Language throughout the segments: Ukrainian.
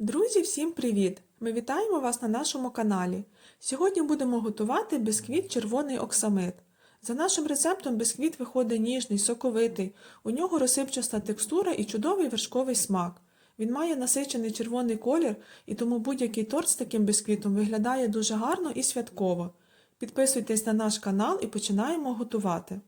Друзі, всім привіт! Ми вітаємо вас на нашому каналі. Сьогодні будемо готувати бісквіт червоний оксамит. За нашим рецептом бісквіт виходить ніжний, соковитий, у нього розсипчаста текстура і чудовий вершковий смак. Він має насичений червоний колір, і тому будь-який торт з таким бісквітом виглядає дуже гарно і святково. Підписуйтесь на наш канал і починаємо готувати.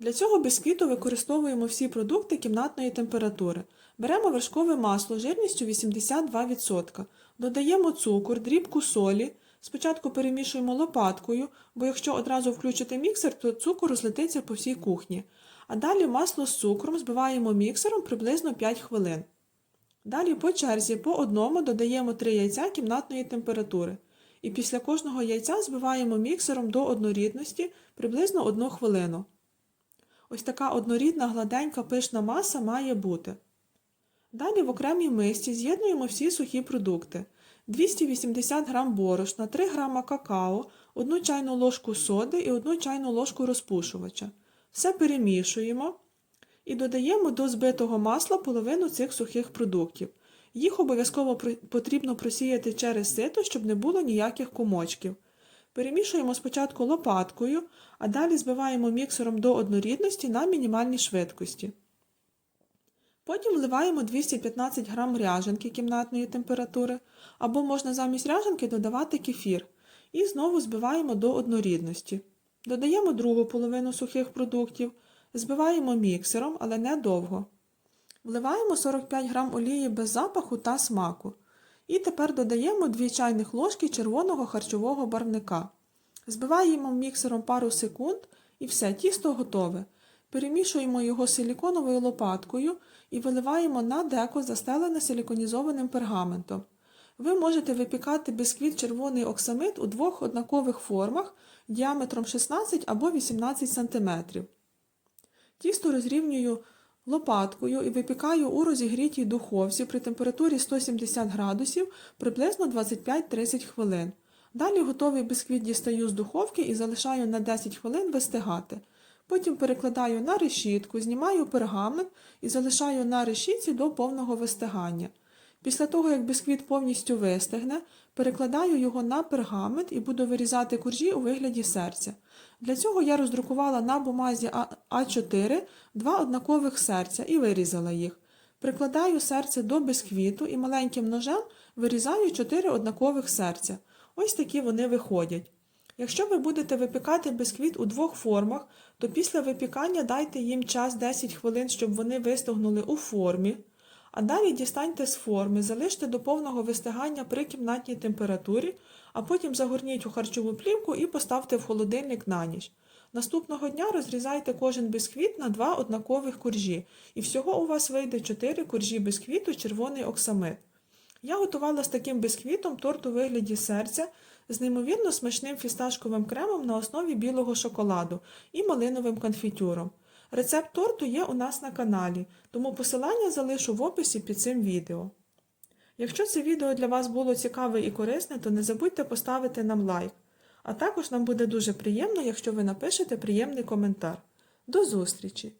Для цього бісквіту використовуємо всі продукти кімнатної температури. Беремо вершкове масло жирністю 82%, додаємо цукор, дрібку солі. Спочатку перемішуємо лопаткою, бо якщо одразу включити міксер, то цукор розлетиться по всій кухні. А далі масло з цукром збиваємо міксером приблизно 5 хвилин. Далі по черзі по одному додаємо 3 яйця кімнатної температури. І після кожного яйця збиваємо міксером до однорідності приблизно 1 хвилину. Ось така однорідна гладенька пишна маса має бути. Далі в окремій мисці з'єднуємо всі сухі продукти. 280 г борошна, 3 г какао, 1 чайну ложку соди і 1 чайну ложку розпушувача. Все перемішуємо і додаємо до збитого масла половину цих сухих продуктів. Їх обов'язково потрібно просіяти через сито, щоб не було ніяких комочків. Перемішуємо спочатку лопаткою, а далі збиваємо міксером до однорідності на мінімальній швидкості. Потім вливаємо 215 г ряженки кімнатної температури, або можна замість ряженки додавати кефір. І знову збиваємо до однорідності. Додаємо другу половину сухих продуктів, збиваємо міксером, але не довго. Вливаємо 45 г олії без запаху та смаку. І тепер додаємо 2 чайних ложки червоного харчового барвника. Збиваємо міксером пару секунд і все, тісто готове. Перемішуємо його силіконовою лопаткою і виливаємо на деко, застелене силіконізованим пергаментом. Ви можете випікати бісквіт червоний оксамит у двох однакових формах діаметром 16 або 18 см. Тісто розрівнюю лопаткою і випікаю у розігрітій духовці при температурі 170 градусів приблизно 25-30 хвилин. Далі готовий бисквіт дістаю з духовки і залишаю на 10 хвилин вистигати. Потім перекладаю на решітку, знімаю пергамент і залишаю на решітці до повного вистигання. Після того, як бісквіт повністю вистигне, перекладаю його на пергамент і буду вирізати коржі у вигляді серця. Для цього я роздрукувала на бумазі А4 два однакових серця і вирізала їх. Прикладаю серце до бісквіту і маленьким ножем вирізаю 4 однакових серця. Ось такі вони виходять. Якщо ви будете випікати бісквіт у двох формах, то після випікання дайте їм час 10 хвилин, щоб вони вистигнули у формі, а далі дістаньте з форми, залиште до повного вистигання при кімнатній температурі, а потім загорніть у харчову плівку і поставте в холодильник на ніч. Наступного дня розрізайте кожен бісквіт на два однакових коржі, і всього у вас вийде 4 коржі бісквіту червоний оксамит. Я готувала з таким бісквітом торт у вигляді серця з неймовірно смачним фісташковим кремом на основі білого шоколаду і малиновим конфітюром. Рецепт торту є у нас на каналі, тому посилання залишу в описі під цим відео. Якщо це відео для вас було цікаве і корисне, то не забудьте поставити нам лайк. А також нам буде дуже приємно, якщо ви напишете приємний коментар. До зустрічі!